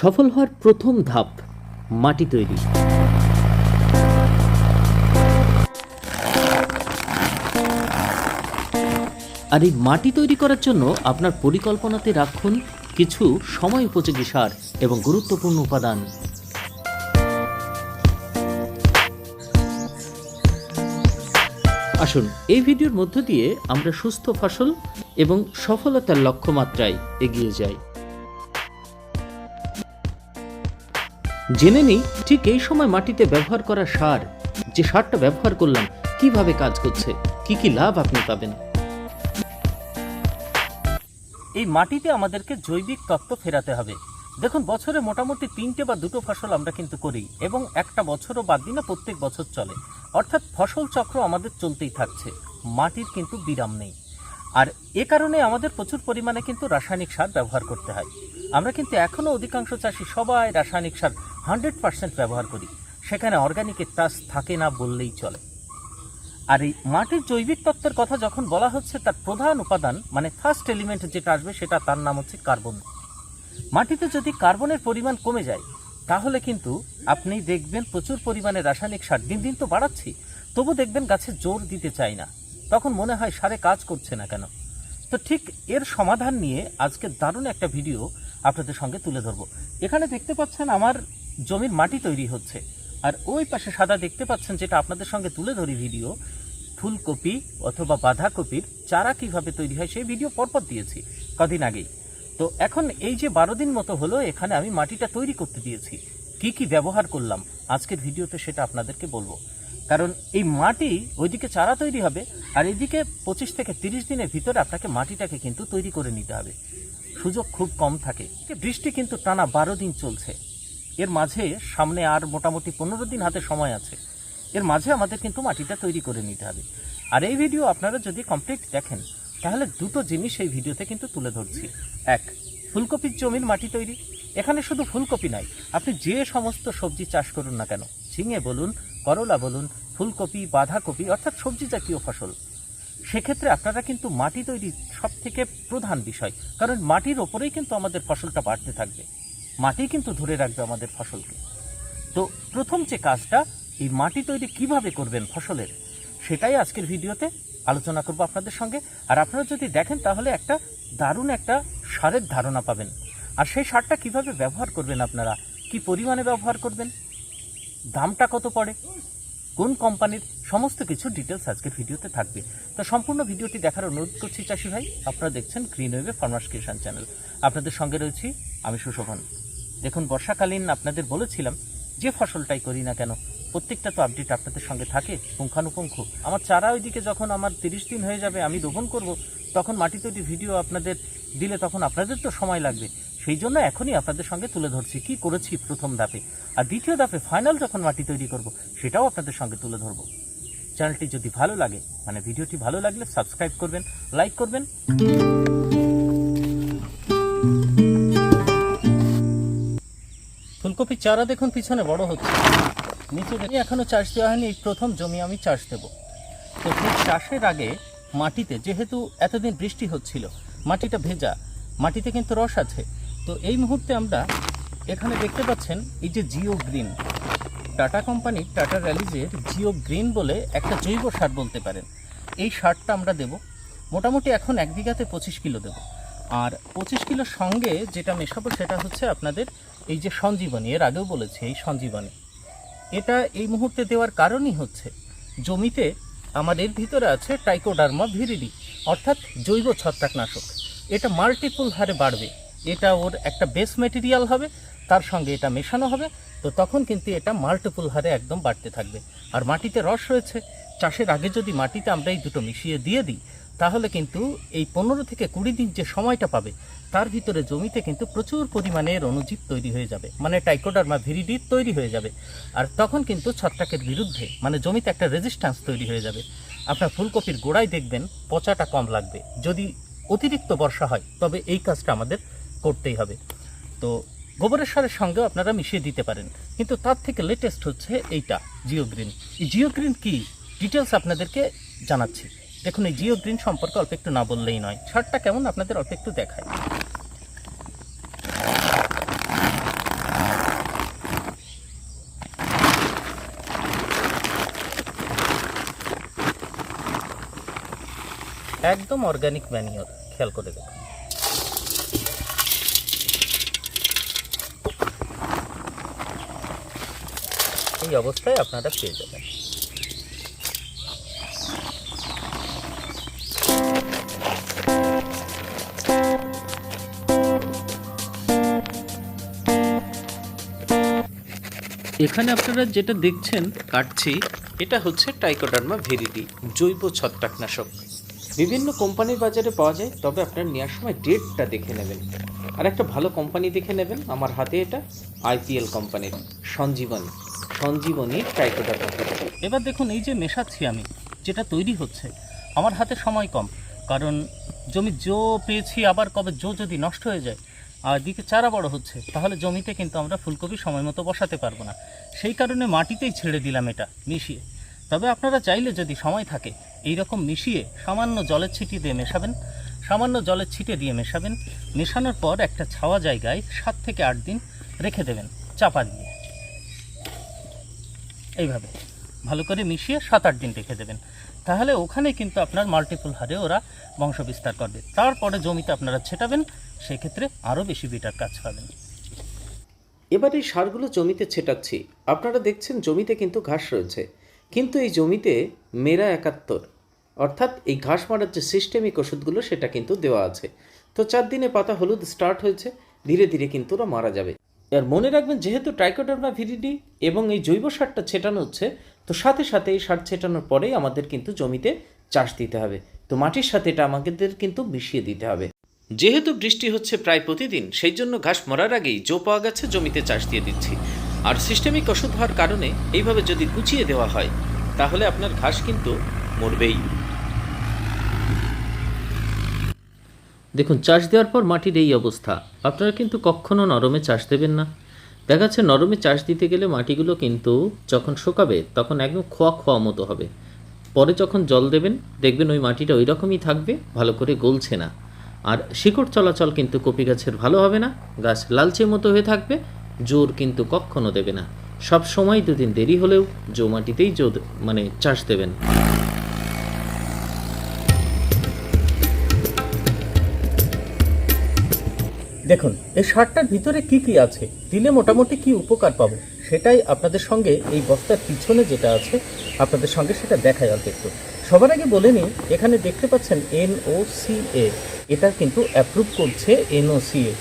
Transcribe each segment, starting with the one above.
সফল হওয়ার প্রথম ধাপ মাটি তৈরি। আর এই মাটি তৈরি করার জন্য আপনার পরিকল্পনাতে রাখুন কিছু সময় উপযোগী সার এবং গুরুত্বপূর্ণ উপাদান। আসুন, এই ভিডিওর মধ্য দিয়ে আমরা সুস্থ ফসল এবং সফলতার লক্ষ্যমাত্রায় এগিয়ে যাই। জেনে নিই, ঠিক এই সময় মাটিতে ব্যবহার করা সার, যে সারটা ব্যবহার করলাম, কীভাবে কাজ করছে? কি কি লাভ আপনি পাবেন? এই মাটিতে আমাদেরকে জৈবিক তত্ত্ব ফেরাতে হবে। দেখুন, বছরে মোটামুটি তিনটে বা দুটো ফসল আমরা কিন্তু করি এবং একটা বছরও বাদ দিই না, প্রত্যেক বছর চলে। অর্থাৎ ফসল চক্র আমাদের চলতেই থাকছে। মাটির কিন্তু বিরাম নেই। আর এ কারণে আমাদের প্রচুর পরিমাণে কিন্তু রাসায়নিক সার ব্যবহার করতে হয়। আমরা কিন্তু এখনও অধিকাংশ চাষি সবাই রাসায়নিক সার হান্ড্রেড পার্সেন্ট ব্যবহার করি। সেখানে অর্গানিকের টাচ থাকে না বললেই চলে। আর এই মাটির জৈবিক তত্ত্বের কথা যখন বলা হচ্ছে, তার প্রধান উপাদান মানে ফার্স্ট এলিমেন্ট যেটা আসবে সেটা তার নাম হচ্ছে কার্বন মাটিতে যদি কার্বনের পরিমাণ কমে যায়, তাহলে কিন্তু আপনি দেখবেন প্রচুর পরিমাণে রাসায়নিক সার দিন দিন তো বাড়াচ্ছি, তবু দেখবেন গাছে জোর দিতে চাই না। তখন মনে হয় সারে কাজ করছে না কেন? তো ঠিক এর সমাধান নিয়ে আজকে দারুণ একটা ভিডিও আপনাদের সঙ্গে তুলে ধরবো। এখানে দেখতে পাচ্ছেন আমার জমির মাটি তৈরি হচ্ছে। আর ওই পাশে সাদা দেখতে পাচ্ছেন যেটা আপনাদের সঙ্গে তুলে ধরি ভিডিও, ফুলকপি অথবা বাঁধাকপির চারা কীভাবে তৈরি হয় সেই ভিডিও পরপর দিয়েছি কদিন আগেই। তো এখন এই যে বারো দিন মতো হলো, এখানে আমি মাটিটা তৈরি করতে দিয়েছি। কি কি ব্যবহার করলাম, আজকের ভিডিওতে সেটা আপনাদেরকে বলব। কারণ এই মাটি ওইদিকে চারা তৈরি হবে আর এদিকে পঁচিশ থেকে তিরিশ দিনের ভিতরে আপনাকে মাটিটাকে কিন্তু তৈরি করে নিতে হবে। সুযোগ খুব কম থাকে। বৃষ্টি কিন্তু টানা বারো দিন চলছে। এর মাঝে সামনে আর মোটামুটি পনেরো দিন হাতে সময় আছে। এর মাঝে আমাদের কিন্তু মাটিটা তৈরি করে নিতে হবে। আর এই ভিডিও আপনারা যদি কমপ্লিট দেখেন, তাহলে দুটো জিনিস এই ভিডিওতে কিন্তু তুলে ধরছি। এক, ফুলকপির জমির মাটি তৈরি। এখানে শুধু ফুলকপি নাই, আপনি যে সমস্ত সবজি চাষ করুন না কেন ঝিঙে বলুন, করলা বলুন, ফুলকপি, বাঁধাকপি অর্থাৎ সবজি জাতীয় ফসল। সেক্ষেত্রে আপনারা কিন্তু মাটি তৈরি সব থেকে প্রধান বিষয়, কারণ মাটির ওপরেই কিন্তু আমাদের ফসলটা বাড়তে থাকবে। মাটি কিন্তু ধরে রাখবে আমাদের ফসলকে। তো প্রথম যে কাজটা, এই মাটি তৈরি কীভাবে করবেন ফসলের, সেটাই আজকের ভিডিওতে আলোচনা করব আপনাদের সঙ্গে। আর আপনারা যদি দেখেন, তাহলে একটা দারুণ একটা সারের ধারণা পাবেন। আর সেই সারটা কীভাবে ব্যবহার করবেন আপনারা, কি পরিমাণে ব্যবহার করবেন দামটা কত পড়ে? কোন কোম্পানির সমস্ত কিছু ডিটেলস আজকের ভিডিওতে থাকবে। তো সম্পূর্ণ ভিডিওটি দেখার অনুরোধ করছি চাষি ভাই, আপনারা দেখছেন গ্রিন ওয়েভে ফার্মার্স কিষান চ্যানেল আপনাদের সঙ্গে রয়েছি আমি সুশোভন। দেখুন, বর্ষাকালীন আপনাদের বলেছিলাম যে ফসলটাই করি না কেন, প্রত্যেকটা তো আপডেট আপনাদের সঙ্গে থাকে, পুঙ্খানুপুঙ্খ। আমার চারা ওইদিকে যখন আমার তিরিশ দিন হয়ে যাবে, আমি রোপণ করব, তখন মাটি তৈরি ভিডিও আপনাদের দিলে তখন আপনাদের তো সময় লাগবে। সেই জন্য এখনই আপনাদের সঙ্গে তুলে ধরছি কি করেছি প্রথম ধাপে। আর দ্বিতীয় ধাপে ফাইনাল যখন মাটি তৈরি করব, সেটাও আপনাদের সঙ্গে তুলে ধরবো। চ্যানেলটি যদি ভালো লাগে মানে ভিডিওটি ভালো লাগলে সাবস্ক্রাইব করবেন, লাইক করবেন। ফুলকপির চারা দেখুন, পিছনে বড় হচ্ছে। নিচে দেখি এখনও চাষ দেওয়া হয়নি, এই প্রথম জমি আমি চাষ দেব। তো চাষের আগে মাটিতে, যেহেতু এতদিন বৃষ্টি হচ্ছিল, মাটিটা ভেজা, মাটিতে কিন্তু রস আছে। তো এই মুহূর্তে আমরা এখানে দেখতে পাচ্ছেন এই যে জিও গ্রিন। টাটা কোম্পানির টাটা র্যালিজের জিও গ্রিন বলে একটা জৈব সার বলতে পারেন। এই সারটা আমরা দেব। মোটামুটি এখন এক বিঘাতে পঁচিশ কিলো দেব। আর পঁচিশ কিলোর সঙ্গে যেটা মেশাবো সেটা হচ্ছে আপনাদের এই যে সঞ্জীবনী। এর আগেও বলেছি এই সঞ্জীবনী। এটা এই মুহূর্তে দেওয়ার কারণই হচ্ছে, জমিতে আমাদের ভিতরে আছে টাইকোডার্মা ভিরিডি অর্থাৎ জৈব ছত্রাকনাশক। এটা মাল্টিপল হারে বাড়বে। এটা ওর একটা বেস মেটেরিয়াল হবে, তার সঙ্গে এটা মেশানো হবে, তো তখন কিন্তু এটা মাল্টিপুল হারে একদম বাড়তে থাকবে। আর মাটিতে রস রয়েছে, চাষের আগে যদি মাটিতে আমরা এই দুটো মিশিয়ে দিয়ে দিই, তাহলে কিন্তু এই পনেরো থেকে কুড়ি দিন যে সময়টা পাবে, তার ভিতরে জমিতে কিন্তু প্রচুর পরিমাণে এর অণুজীব তৈরি হয়ে যাবে মানে টাইকোডার্মা ভিরিডি তৈরি হয়ে যাবে। আর তখন কিন্তু ছত্রাকের বিরুদ্ধে মানে জমিতে একটা রেজিস্ট্যান্স তৈরি হয়ে যাবে। আপনার ফুলকপির গোড়ায় দেখবেন পচাটা কম লাগবে। যদি অতিরিক্ত বর্ষা হয়, তবে এই কাজটা আমাদের করতেই হবে। তো গোবরের সারের সঙ্গেও আপনারা মিশিয়ে দিতে পারেন। কিন্তু তার থেকে লেটেস্ট হচ্ছে এইটা জিও গ্রিন এই জিও গ্রিন কী? ডিটেলস আপনাদেরকে জানাচ্ছি। দেখুন, এই জিও গ্রিন সম্পর্কে অল্প একটু না বললেই নয়। সারটা কেমন? আপনাদের অল্প একটু দেখায় একদম অর্গানিক ম্যানিওর খেয়াল করে দেখুন। এই অবস্থায় আপনারা পেয়ে যাবেন। এখানে আপনারা যেটা দেখছেন, কাটছি, এটা হচ্ছে টাইকোডার্মা ভেরিডি জৈব ছত্রাকনাশক। বিভিন্ন কোম্পানির বাজারে পাওয়া যায়, তবে আপনার নেওয়ার সময় ডেটটা দেখে নেবেন। আর একটা ভালো কোম্পানি দেখে নেবেন, আমার হাতে এটা আইপিএল কোম্পানির সঞ্জীবনী। সঞ্জীবনী টাইকোডার্মা ভেরিডি এবার দেখুন, এই যে মেশাচ্ছি আমি, যেটা তৈরি হচ্ছে, আমার হাতে সময় কম, কারণ জমি জো পেয়েছি, আবার কবে জো যদি নষ্ট হয়ে যায়, আর দিকে চারা বড় হচ্ছে, তাহলে জমিতে কিন্তু আমরা ফুলকপি সময় মতো বসাতে পারব না। সেই কারণে মাটিতেই ছেড়ে দিলাম এটা, মিশিয়ে। তবে আপনারা চাইলে যদি সময় থাকে এই রকম মিশিয়ে সামান্য জলের ছিটি দিয়ে মেশাবেন। সামান্য জলের ছিটে দিয়ে মেশাবেন। মেশানোর পর একটা ছাওয়া জায়গায় সাত থেকে আট দিন রেখে দেবেন, চাপা দিয়ে। এইভাবে। ভালো করে মিশিয়ে সাত আট দিন রেখে দেবেন। তাহলে ওখানে কিন্তু আপনার মাল্টিপল হারে ওরা বংশ বিস্তার করবে। তারপরে জমিতে আপনারা ছেটাবেন, সেক্ষেত্রে আরও বেশি বিটার কাজ পাবেন। এবার এই সারগুলো জমিতে ছেটাচ্ছি। আপনারা দেখছেন জমিতে কিন্তু ঘাস রয়েছে। কিন্তু এই জমিতে মেরা একাত্তর। অর্থাৎ এই ঘাস মারার যে সিস্টেমিক ওষুধগুলো, সেটা কিন্তু দেওয়া আছে। তো চার দিনে পাতা হলুদ স্টার্ট হয়েছে, ধীরে ধীরে কিন্তু ওরা মারা যাবে। আর মনে রাখবেন, যেহেতু ট্রাইকোডার্মা ভিরিডি এবং এই জৈব সারটা ছেটানো হচ্ছে, তো সাথে সাথে এই সার ছেটানোর পরেই আমাদের কিন্তু জমিতে চাষ দিতে হবে। তো মাটির সাথে এটা আমাদের কিন্তু মিশিয়ে দিতে হবে। যেহেতু বৃষ্টি হচ্ছে প্রায় প্রতিদিন, সেই জন্য ঘাস মরার আগেই জো পাওয়া গেছে, জমিতে চাষ দিয়ে দিচ্ছি। আর সিস্টেমিক ওষুধ হওয়ার কারণে এইভাবে যদি কুচিয়ে দেওয়া হয়, তাহলে আপনার ঘাস কিন্তু মরবেই। দেখুন, চাষ দেওয়ার পর মাটির এই অবস্থা। আপনারা কিন্তু কখনো নরমে চাষ দেবেন না। দেখা যাচ্ছে নরমে চাষ দিতে গেলে মাটিগুলো কিন্তু যখন শুকাবে, তখন একদম খোয়া খোয়া মতো হবে। পরে যখন জল দেবেন, দেখবেন ওই মাটিটা ওই রকমই থাকবে, ভালো করে গলছে না। আর শিকড় চলাচল কিন্তু কপি গাছের ভালো হবে না, গাছ লালচে মতো হয়ে থাকবে, জোর কিন্তু কখনো দেবে না। সব সময় দুদিন দেরি হলেও জো মাটিতেই জো মানে চাষ দেবেন। দেখুন, এই সারটার ভিতরে কি কি আছে? দিলে মোটামুটি কি উপকার পাবো? সেটাই আপনাদের সঙ্গে এই বস্তার পিছনে যেটা আছে, আপনাদের সঙ্গে সেটা দেখাই অল্প একটু সবার আগে বলে নিই, এখানে দেখতে পাচ্ছেন এনওসিএ এটা কিন্তু অ্যাপ্রুভ করছে এনওসিএ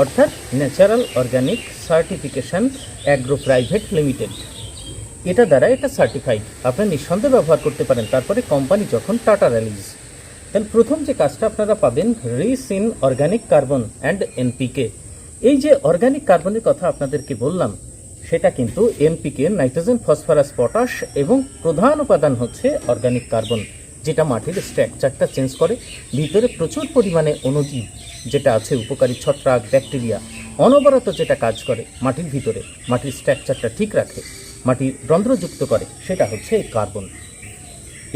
অর্থাৎ natural organic certification agro private limited এটা দ্বারা এটা সার্টিফাইড আপনারা নিঃসন্দেহে ব্যবহার করতে পারেন, তারপরে কোম্পানি যখন টাটা রিলিজ তাহলে প্রথম যে কাজটা আপনারা পাবেন, rich in organic carbon and NPK. এই যে অর্গানিক কার্বনের কথা আপনাদেরকে বললাম, সেটা কিন্তু এনপিকে নাইট্রোজেন, ফসফরাস, পটাশ এবং প্রধান উপাদান হচ্ছে অর্গানিক কার্বন, যেটা মাটির স্ট্রাকচারটা চেঞ্জ করে। ভিতরে প্রচুর পরিমাণে অণুজীব যেটা আছে, উপকারী ছত্রাক, ব্যাকটেরিয়া, অনবরত যেটা কাজ করে মাটির ভিতরে, মাটির স্ট্রাকচারটা ঠিক রাখে, মাটির রন্ধ্রযুক্ত করে, সেটা হচ্ছে এই কার্বন।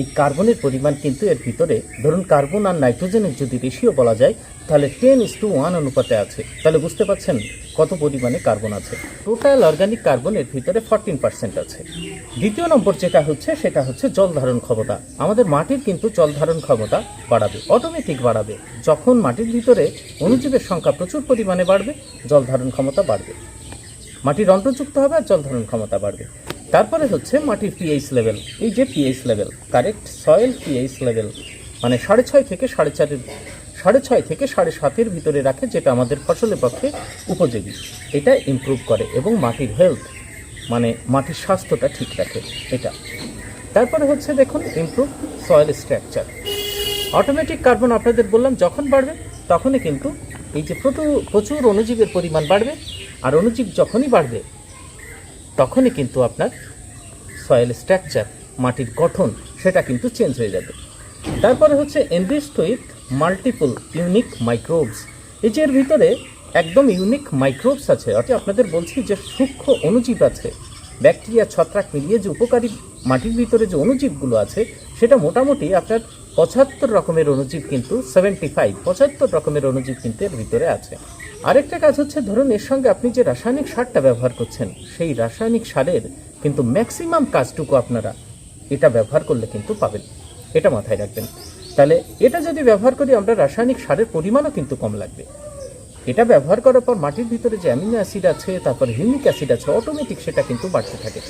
এই কার্বনের পরিমাণ কিন্তু এর ভিতরে, ধরুন কার্বন আর নাইট্রোজেনের যদি রেশিও বলা যায়, তাহলে টেন ইস টু ওয়ান অনুপাতে আছে। তাহলে বুঝতে পারছেন কত পরিমাণে কার্বন আছে। টোটাল অর্গানিক কার্বন এর ভিতরে ফরটিন পার্সেন্ট আছে। দ্বিতীয় নম্বর যেটা হচ্ছে, সেটা হচ্ছে জল ধারণ ক্ষমতা। আমাদের মাটির কিন্তু জল ধারণ ক্ষমতা বাড়াবে অটোমেটিক বাড়াবে। যখন মাটির ভিতরে অণুজীবের সংখ্যা প্রচুর পরিমাণে বাড়বে, জল ধারণ ক্ষমতা বাড়বে। মাটির অন্তর্যুক্ত হবে আর জল ধারণ ক্ষমতা বাড়বে। তারপরে হচ্ছে মাটির পিএইচ লেভেল এই যে pH level correct soil pH level মানে সাড়ে ছয় থেকে সাড়ে চারের, সাড়ে ছয় থেকে সাড়ে সাতের ভিতরে রাখে, যেটা আমাদের ফসলের পক্ষে উপযোগী। এটা ইমপ্রুভ করে এবং মাটির হেলথ মানে মাটির স্বাস্থ্যটা ঠিক রাখে এটা। তারপরে হচ্ছে দেখুন improve soil structure automatic carbon আপনাদের বললাম, যখন বাড়বে তখনই কিন্তু এই যে প্রচুর প্রচুর অণুজীবের পরিমাণ বাড়বে। আর অণুজীব যখনই বাড়বে তখনই কিন্তু আপনার সয়েল স্ট্রাকচার মাটির গঠন, সেটা কিন্তু চেঞ্জ হয়ে যাবে। তারপরে হচ্ছে enriched with multiple unique microbes এই যে এর ভিতরে একদম ইউনিক মাইক্রোবস আছে, অর্থাৎ আপনাদের বলছি যে সূক্ষ্ম অণুজীব আছে, ব্যাকটেরিয়া, ছত্রাক মিলিয়ে যে উপকারী মাটির ভিতরে যে অণুজীবগুলো আছে, সেটা মোটামুটি আপনার পঁচাত্তর রকমের অণুজীব কিন্তু সেভেন্টি ফাইভ পঁচাত্তর রকমের অণুজীব কিন্তু এর ভিতরে আছে। আরেকটা কাজ হচ্ছে, ধরুন এর সঙ্গে আপনি যে রাসায়নিক সারটা ব্যবহার করছেন, সেই রাসায়নিক সারের কিন্তু ম্যাক্সিমাম কাজটুকু আপনারা এটা ব্যবহার করলে কিন্তু পাবেন। এটা মাথায় রাখবেন। তাহলে এটা যদি ব্যবহার করি, আমরা রাসায়নিক সারের পরিমাণও কিন্তু কম লাগবে। এটা ব্যবহার করার পর মাটির ভিতরে যে অ্যামিনো অ্যাসিড আছে, তারপর হিউমিক অ্যাসিড আছে অটোমেটিক সেটা কিন্তু বাড়তে থাকে।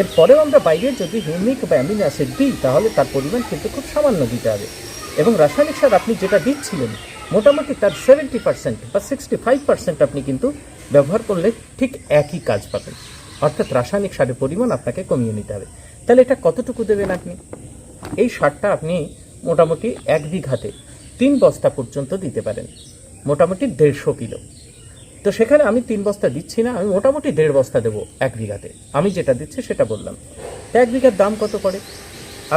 এরপরেও আমরা বাইরে যদি হিউমিক বা অ্যামিনো অ্যাসিড দিই, তাহলে তার পরিমাণ কিন্তু খুব সামান্য দিতে হবে। এবং রাসায়নিক সার আপনি যেটা দিচ্ছিলেন মোটামুটি তার সেভেন্টি পার্সেন্ট বা সিক্সটি ফাইভ পার্সেন্ট আপনি কিন্তু ব্যবহার করলে ঠিক একই কাজ পাবেন। অর্থাৎ রাসায়নিক সারের পরিমাণ আপনাকে কমিয়ে নিতে হবে। তাহলে এটা কতটুকু দেবেন আপনি? এই সারটা আপনি মোটামুটি এক বিঘাতে তিন বস্তা পর্যন্ত দিতে পারেন। মোটামুটি দেড়শো কিলো। তো সেখানে আমি তিন বস্তা দিচ্ছি না, আমি মোটামুটি দেড় বস্তা দেবো এক বিঘাতে। আমি যেটা দিচ্ছি সেটা বললাম। এক বিঘার দাম কত পড়ে?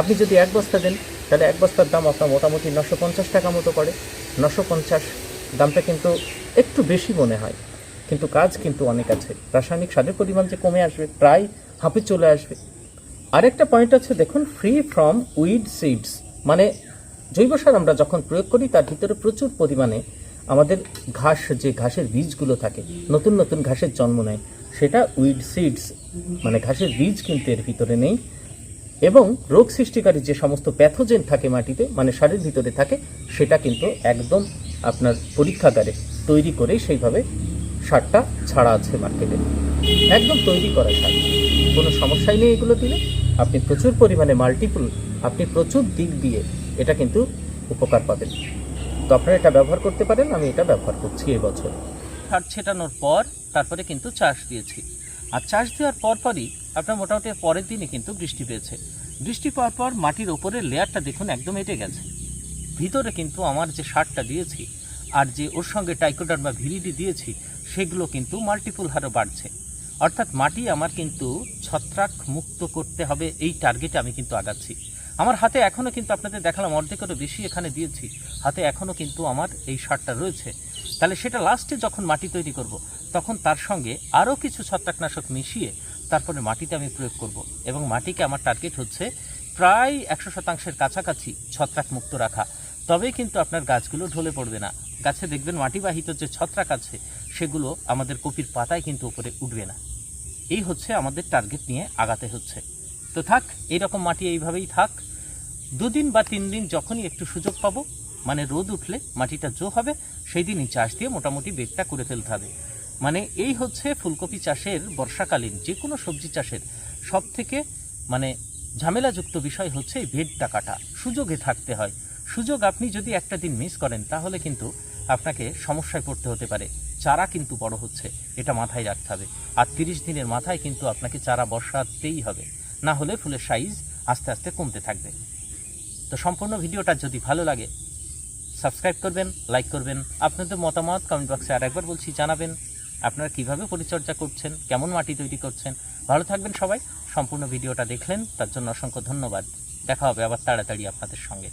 আপনি যদি এক বস্তা দেন তাহলে এক বস্তার দাম আপনার মোটামুটি নশো পঞ্চাশ টাকা মতো পড়ে। নশো পঞ্চাশ দামটা কিন্তু একটু বেশি মনে হয়। কিন্তু কাজ কিন্তু অনেক আছে। রাসায়নিক সারের পরিমাণ যে কমে আসবে, প্রায় হাঁপে চলে আসবে। আরেকটা পয়েন্ট আছে, দেখুন ফ্রি ফ্রম উইড সিডস মানে জৈব সার আমরা যখন প্রয়োগ করি, তার ভিতরে প্রচুর পরিমাণে আমাদের ঘাস, যে ঘাসের বীজগুলো থাকে, নতুন নতুন ঘাসের জন্ম নেয়, সেটা উইড সিডস মানে ঘাসের বীজ কিন্তু এর ভিতরে নেই। এবং রোগ সৃষ্টিকারী যে সমস্ত প্যাথোজেন থাকে মাটিতে মানে সারের ভিতরে থাকে, সেটা কিন্তু একদম আপনার পরীক্ষাগারে তৈরি করে সেইভাবে সারটা ছাড়া আছে মার্কেটে। একদম তৈরি করা সার। কোনো সমস্যাই নেই এগুলো দিলে। আপনি প্রচুর পরিমাণে মাল্টিপল আপনি প্রচুর দিক দিয়ে এটা কিন্তু উপকার পাবেন। তো আপনারা এটা ব্যবহার করতে পারেন, আমি এটা ব্যবহার করছি এবছর। সার ছেটানোর পর তারপরে কিন্তু চাষ দিয়েছি। আর চাষ দেওয়ার পরপরই আপনার মোটামুটি পরের দিনই কিন্তু বৃষ্টি পেয়েছে বৃষ্টি পাওয়ার পর মাটির ওপরের লেয়ারটা দেখুন একদম এঁটে গেছে। ভিতরে কিন্তু আমার যে সারটা দিয়েছি আর যে ওর সঙ্গে টাইকোডার বা ভিরিডি দিয়েছি, সেগুলো কিন্তু মাল্টিপুল হারে বাড়ছে। অর্থাৎ মাটি আমার কিন্তু ছত্রাক মুক্ত করতে হবে, এই টার্গেটে আমি কিন্তু আগাচ্ছি। আমার হাতে এখনও কিন্তু আপনাদের দেখালাম, অর্ধেকেরও বেশি এখানে দিয়েছি। হাতে এখনও কিন্তু আমার এই সারটা রয়েছে। তাহলে সেটা লাস্টে যখন মাটি তৈরি করব, তখন তার সঙ্গে আরও কিছু ছত্রাকনাশক মিশিয়ে তারপরে মাটিতে আমি প্রয়োগ করব এবং মাটিকে আমার টার্গেট হচ্ছে প্রায় একশো শতাংশের কাছাকাছি ছত্রাক মুক্ত রাখা। তবেই কিন্তু আপনার গাছগুলো ঢলে পড়বে না। গাছে দেখবেন মাটিবাহিত যে ছত্রাক আছে, সেগুলো আমাদের কপির পাতায় কিন্তু উপরে উঠবে না। এই হচ্ছে আমাদের টার্গেট নিয়ে আগাতে হচ্ছে। তো থাক, এইরকম মাটি এইভাবেই থাক। দুদিন বা তিন দিন যখনই একটু সুযোগ পাবো মানে রোদ উঠলে মাটিটা জো হবে, সেই দিনই চাষ দিয়ে মোটামুটি বেগটা করে ফেলতে হবে। মানে এই হচ্ছে ফুলকপি চাষের বর্ষাকালীন যে কোনো সবজি চাষের সব থেকে মানে ঝামেলাযুক্ত বিষয় হচ্ছে এই ভেদটা কাটা সুযোগে থাকতে হয়। সুযোগ আপনি যদি একটা দিন মিস করেন, তাহলে কিন্তু আপনাকে সমস্যায় পড়তে হতে পারে। চারা কিন্তু বড় হচ্ছে, এটা মাথায় রাখতে হবে। আর তিরিশ দিনের মাথায় কিন্তু আপনাকে চারা বসাতেই হবে। না হলে ফুলের সাইজ আস্তে আস্তে কমতে থাকবে। তো সম্পূর্ণ ভিডিওটা যদি ভালো লাগে সাবস্ক্রাইব করবেন লাইক করবেন। আপনাদের মতামত কমেন্ট বক্সে আর একবার বলছি, জানাবেন। আপনারা কীভাবে পরিচর্যা করছেন, কেমন মাটি তৈরি করছেন, ভালো থাকবেন সবাই। সম্পূর্ণ ভিডিওটা দেখলেন, তার জন্য অসংখ্য ধন্যবাদ। দেখা হবে আবার তাড়াতাড়ি আপনাদের সঙ্গে।